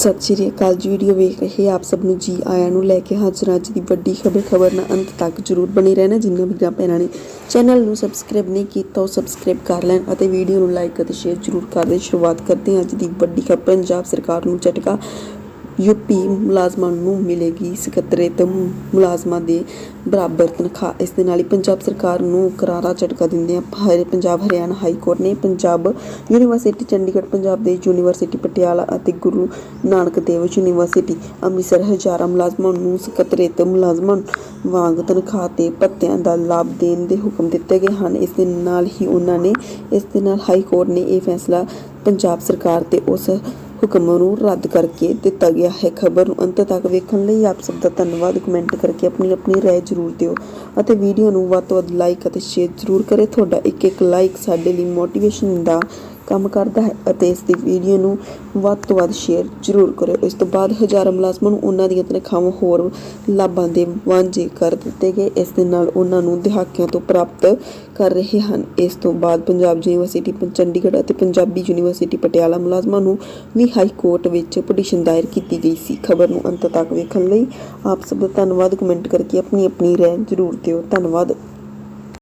ਸਤਿ ਸ਼੍ਰੀ ਅਕਾਲ ਜੀ ਵੀਡੀਓ ਵੇਖ ਰਹੇ ਆਪ ਸਭ ਨੂੰ ਜੀ ਆਇਆਂ ਨੂੰ ਲੈ ਕੇ ਹਾਜ਼ਰ ਅੱਜ ਦੀ ਵੱਡੀ ਖਬਰ ਖਬਰ ਨਾਲ ਅੰਤ ਤੱਕ ਜਰੂਰ ਬਣੇ ਰਹਿਣਾ। ਜਿੰਨਾ ਵੀਰਾਂ ਭੈਣਾਂ ਨੇ ਚੈਨਲ ਨੂੰ ਸਬਸਕ੍ਰਾਈਬ ਨਹੀਂ ਕੀਤਾ, ਉਹ ਸਬਸਕ੍ਰਾਈਬ ਕਰ ਲੈਣ ਅਤੇ ਵੀਡੀਓ ਨੂੰ ਲਾਈਕ ਅਤੇ ਸ਼ੇਅਰ ਜਰੂਰ ਕਰ ਦੇ ਸ਼ੁਰੂਆਤ ਕਰਦੇ ਹਾਂ ਅੱਜ ਦੀ ਵੱਡੀ ਖਬਰ। ਪੰਜਾਬ ਸਰਕਾਰ ਨੂੰ ਝਟਕਾ ਯੂਪੀ ਮੁਲਾਜ਼ਮਾਂ ਨੂੰ ਮਿਲੇਗੀ ਸਕੱਤਰੇਤ ਮੁਲਾਜ਼ਮਾਂ ਦੇ ਬਰਾਬਰ ਤਨਖਾਹ। ਇਸ ਦੇ ਨਾਲ ਹੀ ਪੰਜਾਬ ਸਰਕਾਰ ਨੂੰ ਕਰਾਰਾ ਝਟਕਾ ਦਿੰਦਿਆਂ ਹਰੇ, ਪੰਜਾਬ ਹਰਿਆਣਾ ਹਾਈ ਕੋਰਟ ਨੇ ਪੰਜਾਬ ਯੂਨੀਵਰਸਿਟੀ ਚੰਡੀਗੜ੍ਹ, ਪੰਜਾਬ ਦੇ ਯੂਨੀਵਰਸਿਟੀ ਪਟਿਆਲਾ ਅਤੇ ਗੁਰੂ ਨਾਨਕ ਦੇਵ ਯੂਨੀਵਰਸਿਟੀ ਅੰਮ੍ਰਿਤਸਰ ਹਜ਼ਾਰਾਂ ਮੁਲਾਜ਼ਮਾਂ ਨੂੰ ਸਕੱਤਰੇਤ ਮੁਲਾਜ਼ਮਾਂ ਵਾਂਗ ਤਨਖਾਹ ਤੇ ਭੱਤਿਆਂ ਦਾ ਲਾਭ ਦੇਣ ਦੇ ਹੁਕਮ ਦਿੱਤੇ ਗਏ ਹਨ। ਇਸ ਦੇ ਨਾਲ ਹੀ ਉਹਨਾਂ ਨੇ, ਇਸ ਦੇ ਨਾਲ ਹਾਈ ਕੋਰਟ ਨੇ ਇਹ ਫੈਸਲਾ ਪੰਜਾਬ ਸਰਕਾਰ ਤੇ ਉਸ ਹੁਕਮ ਨੂੰ ਰੱਦ ਕਰਕੇ ਦਿੱਤਾ ਗਿਆ ਹੈ। ਖਬਰ ਨੂੰ ਅੰਤ ਤੱਕ ਵੇਖਣ ਲਈ ਆਪ ਸਭ ਦਾ ਧੰਨਵਾਦ। ਕਮੈਂਟ ਕਰਕੇ ਆਪਣੀ ਆਪਣੀ ਰਾਏ ਜ਼ਰੂਰ ਦਿਓ ਅਤੇ ਵੀਡੀਓ ਨੂੰ ਵੱਧ ਤੋਂ ਵੱਧ ਲਾਈਕ ਅਤੇ ਸ਼ੇਅਰ ਜ਼ਰੂਰ ਕਰੇ। ਤੁਹਾਡਾ ਇੱਕ ਇੱਕ ਲਾਈਕ ਸਾਡੇ ਲਈ ਮੋਟੀਵੇਸ਼ਨ ਦਾ ਕੰਮ ਕਰਦਾ ਹੈ ਅਤੇ ਇਸ ਦੀ ਵੀਡੀਓ ਨੂੰ ਵੱਧ ਤੋਂ ਵੱਧ ਸ਼ੇਅਰ ਜ਼ਰੂਰ ਕਰਿਓ। ਇਸ ਤੋਂ ਬਾਅਦ ਹਜ਼ਾਰਾਂ ਮੁਲਾਜ਼ਮਾਂ ਨੂੰ ਉਹਨਾਂ ਦੀਆਂ ਤਨਖਾਹਾਂ ਹੋਰ ਲਾਭਾਂ ਦੇ ਵਾਂਝੇ ਕਰ ਦਿੱਤੇ ਗਏ। ਇਸ ਦੇ ਨਾਲ ਉਹਨਾਂ ਨੂੰ ਦਹਾਕਿਆਂ ਤੋਂ ਪ੍ਰਾਪਤ ਕਰ ਰਹੇ ਹਨ। ਇਸ ਤੋਂ ਬਾਅਦ ਪੰਜਾਬ ਯੂਨੀਵਰਸਿਟੀ ਚੰਡੀਗੜ੍ਹ ਅਤੇ ਪੰਜਾਬੀ ਯੂਨੀਵਰਸਿਟੀ ਪਟਿਆਲਾ ਮੁਲਾਜ਼ਮਾਂ ਨੂੰ ਵੀ ਹਾਈ ਕੋਰਟ ਵਿੱਚ ਪਟੀਸ਼ਨ ਦਾਇਰ ਕੀਤੀ ਗਈ ਸੀ। ਖਬਰ ਨੂੰ ਅੰਤ ਤੱਕ ਵੇਖਣ ਲਈ ਆਪ ਸਭ ਦਾ ਧੰਨਵਾਦ। ਕਮੈਂਟ ਕਰਕੇ ਆਪਣੀ ਆਪਣੀ ਰਾਏ ਜ਼ਰੂਰ ਦਿਓ। ਧੰਨਵਾਦ।